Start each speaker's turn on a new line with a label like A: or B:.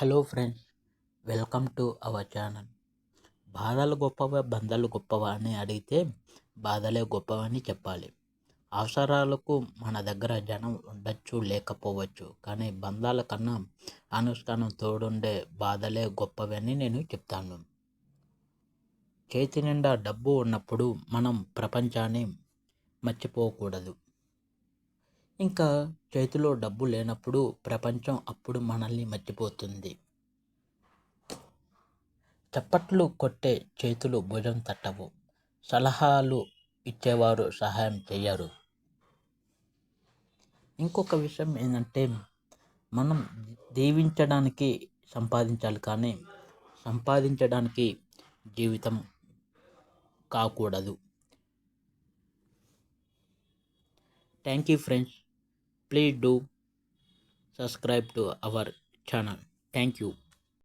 A: Hello friends welcome to our channel. బాధలు గొప్పవా బంధాలు గొప్పవా అని అడిగితే బాధలే గొప్పవని చెప్పాలి. అవసరాలకు మన దగ్గర జనం ఉండొచ్చు లేకపోవచ్చు. కానీ బంధాల కన్నా అనుష్ఠానం తోడుండే బాధలే గొప్పవని నేను చెప్తాను. చేతి నిండా డబ్బు ఉన్నప్పుడు మనం ప్రపంచాన్ని మర్చిపోకూడదు. ఇంకా చేతిలో డబ్బు లేనప్పుడు ప్రపంచం అప్పుడు మనల్ని మర్చిపోతుంది. చప్పట్లు కొట్టే చేతులు భుజం తట్టవు. సలహాలు ఇచ్చేవారు సహాయం చేయరు ఇంకొక విషయం ఏంటంటే మనం దీవించడానికి సంపాదించాలి కానీ సంపాదించడానికి జీవితం కాకూడదు. Thank you friends please do subscribe to our channel. Thank you